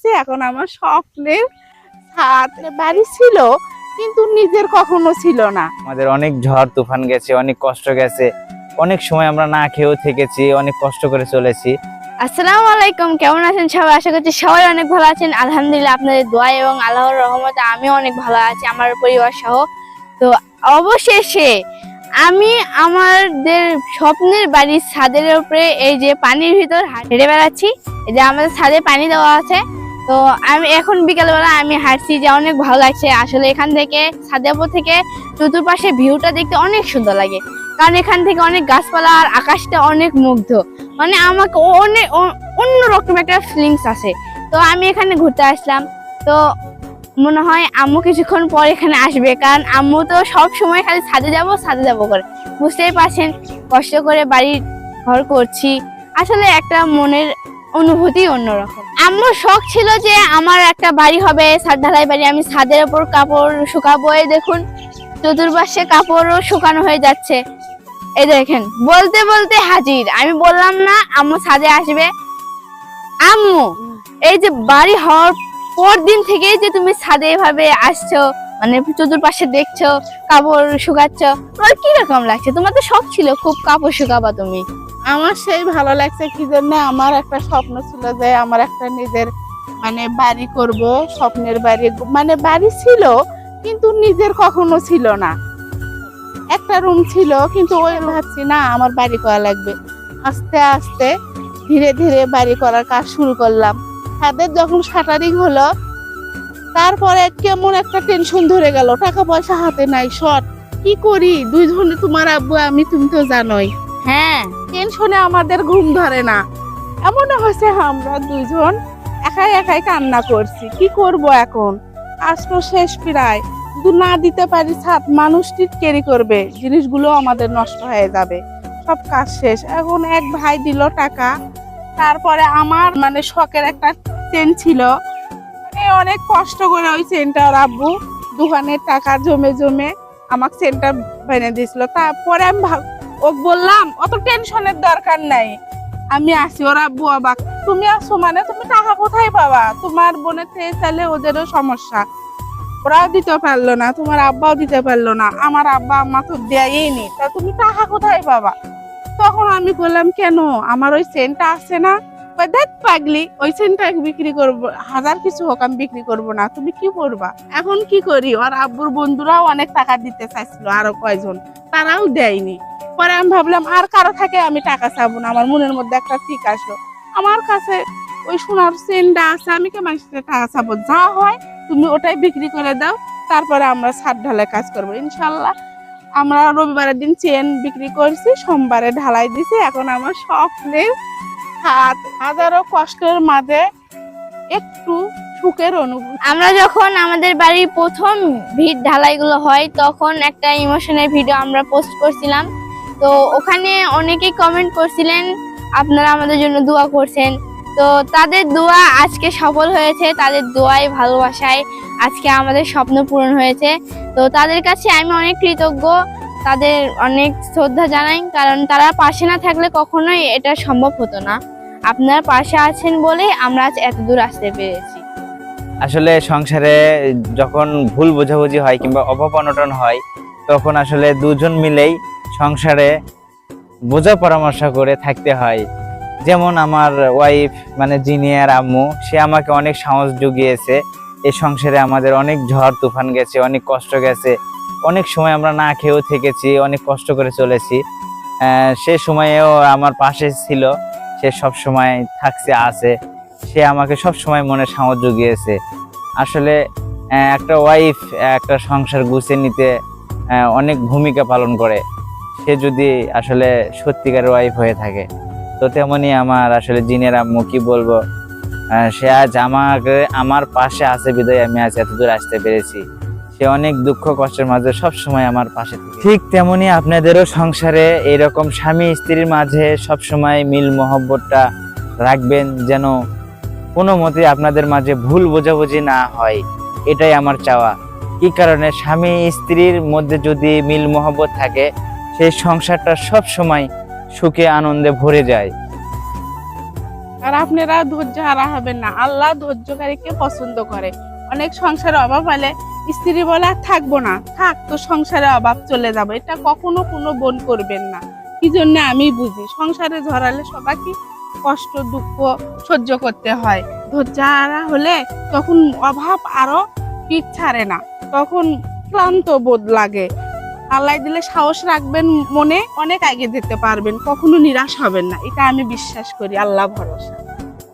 দিছে এখন আমার স্বপ্নের ছাদ বাড়ি ছিল কিন্তু নিজের কখনো ছিল না। আমাদের অনেক ঝড় তুফান গেছে অনেক কষ্ট গেছে অনেক সময় আমরা না খেয়েও থেকেছি অনেক কষ্ট করে চলেছি। আসসালামু আলাইকুম কেমন আছেন সবাই? আশা করছি সবাই অনেক ভালো আছেন। আলহামদুলিল্লাহ আপনাদের দোয়া এবং আল্লাহর রহমতে আমিও অনেক ভালো আছি আমার পরিবার সহ। তো অবশেষে আমি আমাদের স্বপ্নের বাড়ির ছাদের উপরে এই যে পানির ভিতর হেঁটে বেড়াচ্ছি। এই যে আমাদের ছাদে পানি দেওয়া আছে। তো আমি এখন বিকালবেলা আমি হাঁটছি যে অনেক ভালো লাগছে। আসলে এখান থেকে ছাদের উপর থেকে চতুর্পাশে ভিউটা দেখতে অনেক সুন্দর লাগে। কারণ এখান থেকে অনেক গাছপালা আর আকাশটা অনেক মুগ্ধ। মানে আমাকে অনেক অন্যরকম একটা ফিলিংস আছে। তো আমি এখানে ঘুরতে আসলাম। তো মনে হয় আম্মু কিছুক্ষণ পর এখানে আসবে। কারণ আম্মু তো সব সময় খালি ছাদে যাব ছাদে যাব করে। বুঝতেই পারছেন, কষ্ট করে বাড়ি ঘর করছি। আসলে একটা মনের অনুভূতি অন্যরকম। আম্মুর শখ ছিল যে আমার একটা বাড়ি হবে ছাদ ঢালাই বাড়ি। আমি ছাদের ওপর কাপড় শুকাবো। এই দেখুন, চতুর্পাশে কাপড়ও শুকানো হয়ে যাচ্ছে। এই দেখেন, বলতে বলতে হাজির। আমি বললাম না, আম্মু ছাদে আসবে। আম্মু, এই যে বাড়ি হওয়ার পর দিন থেকেই যে তুমি ছাদে এভাবে আসছো মানে চতুর্পাশে দেখছ, কাপড় শুকাচ্ছ, তোমার কি রকম লাগছে? তোমার তো শখ ছিল, খুব কাপড় শুকাবা তুমি। আমার সেই ভালো লাগছে কি জন্য আমার একটা স্বপ্ন ছিল যে আমার একটা নিজের মানে বাড়ি করব, স্বপ্নের বাড়ি মানে বাড়ি ছিল, কিন্তু নিজের কখনো ছিল না। একটা রুম ছিল, কিন্তু ওই ভাবছি, না, আমার বাড়ি করা লাগবে। আস্তে আস্তে ধীরে ধীরে বাড়ি করার কাজ শুরু করলাম। তাদের যখন শাটারিং হলো, তারপরে কেমন একটা টেনশন ধরে গেল। টাকা পয়সা হাতে নাই শর্ট কি করি? দুইজনে তোমার আব্বু, আমি তুমি তো জানোই। হ্যাঁ। টেনশনে আমাদের ঘুম ধরে না। এমন হয়েছে আমরা দুজন একাই একাই কান্না করছি। কি করব এখন? তো শেষ প্রায়। না দিতে পারি ছাদ, মানুষ টিটকেরি করবে। জিনিসগুলো আমাদের নষ্ট হয়ে যাবে। সব কাজ শেষ। এখন এক ভাই দিল টাকা। তারপরে আমার মানে শখের একটা চেন ছিল। মানে অনেক কষ্ট করে ওই চেনটা ওর আব্বু দোকানের টাকা জমে জমে আমাকে চেনটা বেনে দিয়েছিল। তারপরে আমি ভাব ও বললাম, অত টেনশনের দরকার নাই। আমি আসি, ওরা আব্বু অবাক। তুমি আসো মানে? তুমি টাকা কোথায় পাবা? তোমার বোনের থেকে চাইলে ওদেরও সমস্যা। ওরাও দিতে পারল না, তোমার আব্বাও দিতে পারল না। আমার আব্বা, আম্মা তো দেয়ই নি। তা তুমি টাকা কোথায় পাবা? তখন আমি বললাম, কেন? আমার ওই চেনটা আছে না? ধ্যাৎ পাগলি, ওই চেনটা বিক্রি করব, হাজার কিছু হোক, আমি বিক্রি করব না। তুমি কি করবা? এখন কি করি? ওর আব্বুর বন্ধুরাও অনেক টাকা দিতে চাইছিল, আরও কয়জন? তারাও দেয়নি। পরে আমি ভাবলাম, আর কারও থাকে আমি টাকা চাবো না, আমার মনের মধ্যে একটা ঠিক আসলো। আমার কাছে ওই সোনার চেনটা আছে, আমি কে মানুষের টাকা চাবো? যা হয় তুমি ওটাই বিক্রি করে দাও, তারপরে আমরা ছাদ ঢালাই কাজ করব। ইনশাল্লাহ আমরা রবিবারের দিন চেন বিক্রি করছি, সোমবারে ঢালাই দিছি, এখন আমার স্বপ্নের হাত। হাজারো কষ্টের মাঝে একটু সুখের অনুভূতি। আমরা যখন আমাদের বাড়ির প্রথম ভিড় ঢালাইগুলো হয়, তখন একটা ইমোশনের ভিডিও আমরা পোস্ট করছিলাম। তো ওখানে অনেকেই কমেন্ট করছিলেন, আপনারা আমাদের জন্য দোয়া করছেন। তো তাদের দোয়া আজকে সফল হয়েছে, তাদের দোয়াই ভালোবাসায় আজকে আমাদের স্বপ্ন পূরণ হয়েছে। তো তাদের কাছে আমি অনেক কৃতজ্ঞ, তাদের অনেক শ্রদ্ধা জানাই, কারণ তারা পাশে না থাকলে কখনোই এটা সম্ভব হতো না। আপনারা পাশে আছেন বলে আমরা আজ এত দূর আসতে পেরেছি। আসলে সংসারে যখন ভুল বোঝাবুঝি হয় কিংবা অভাব অনটন হয়, তখন আসলে দুজন মিলেই সংসারে বোঝা পরামর্শ করে থাকতে হয়। যেমন আমার ওয়াইফ মানে জিনিয়ার আম্মু, সে আমাকে অনেক সাহস জুগিয়েছে। এই সংসারে আমাদের অনেক ঝড় তুফান গেছে, অনেক কষ্ট গেছে। অনেক সময় আমরা না খেয়েও থেকেছি, অনেক কষ্ট করে চলেছি। সে সময়েও আমার পাশে ছিল। সে সব সময় থাকছে, আছে। সে আমাকে সব সময় মনে সাহস জুগিয়েছে। আসলে একটা ওয়াইফ একটা সংসার গুছিয়ে নিতে অনেক ভূমিকা পালন করে। সে যদি আসলে সত্যিকার ওয়াইফ হয়ে থাকে, তো তেমনই আমার আসলে জিনের আম্মু কি বলব? সে আজ আমাকে, আমার পাশে আছে বিদায়, আমি আজ এত দূর আসতে পেরেছি। সে অনেক দুঃখ কষ্টের মাঝে সব সময় আমার পাশে ঠিক তেমনি আপনাদেরও সংসারে এরকম স্বামী স্ত্রীর মাঝে সব সময় মিল মহব্বতটা রাখবেন যেন কোনো মতে আপনাদের মাঝে ভুল বোঝাবুঝি না হয়। এটাই আমার চাওয়া। কি কারণে? স্বামী স্ত্রীর মধ্যে যদি মিল মহব্বত থাকে সেই সংসারটা সব সময় সুখে আনন্দে ভরে যায়। আর আপনারা ধৈর্য হারা হবেন না। আল্লাহ ধৈর্যকারীকে পছন্দ করে। অনেক সংসারে অভাব হলে স্ত্রী বলে, আর থাকব না। থাক, তো সংসারে অভাব চলে যাবে। এটা কখনো কোনো বোন করবেন না। কি জন্য আমি বুঝি? সংসারে ঝরালে সবাইকে কষ্ট, দুঃখ সহ্য করতে হয়। ধৈর্য হারা হলে তখন অভাব আরও পিঠ ছাড়ে না। তখন ক্লান্ত বোধ লাগে। আল্লাহ দিলে সাহস রাখবেন মনে, অনেক আগে যেতে পারবেন, কখনো নিরাশ হবেন না। এটা আমি বিশ্বাস করি, আল্লাহ ভরসা।